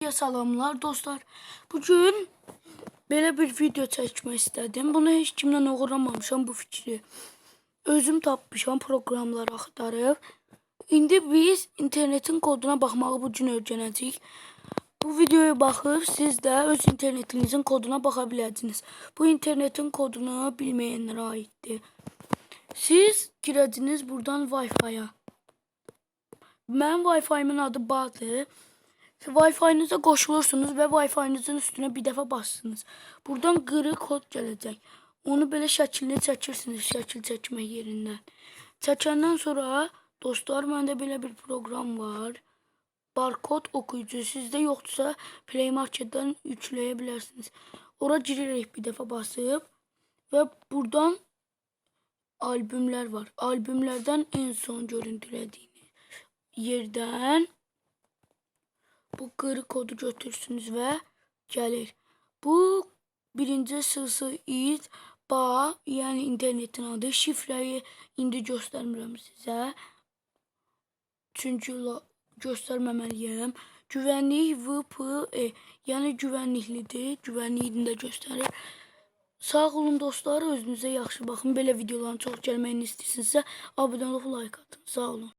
Ya salamlar dostlar. Bugün belə bir video çəkmək istədim. Bunu heç kimdən oğurlamamışam bu fikri. Özüm tapmışam proqramlar axtarıb. İndi biz internetin koduna baxmağı bu gün. Bu videoya baxıb siz də öz internetinizin koduna baxa biləcəksiniz. Bu internetin kodunu bilməyənlərə aiddir. Siz girəcəksiniz buradan Wi-Fi-ya. Mənim Wi-Fi-imin adı Badır. Wi-Fi-nize qoşulursunuz və Wi-Fi-nizin üstünə bir dəfə bassınız. Buradan qırı kod gələcək. Onu belə şəklini çəkirsiniz şəkil çəkmək yerindən. Çəkəndən sonra dostlar məndə belə bir proqram var. Barkod okuyucu sizdə yoxdursa Play Marketdən yükləyə bilərsiniz. Ora bir dəfə basıb və buradan albümlər var. Albümlərdən en son görüntülədiyiniz yerdən bu qırı kodu götürürsünüz və gəlir. Bu birinci sırsı id ba, yəni internetin adı. Şifrəyi indi göstərmirəm sizə. Çünki göstərməməliyəm. Güvənlik VPE, yəni güvənliklidir. Güvənliyini də göstərir. Sağ olun dostlar, özünüzə yaxşı baxın. Belə videoların çox gəlməyini istəyirsinizsə, abunə olub like atın. Sağ olun.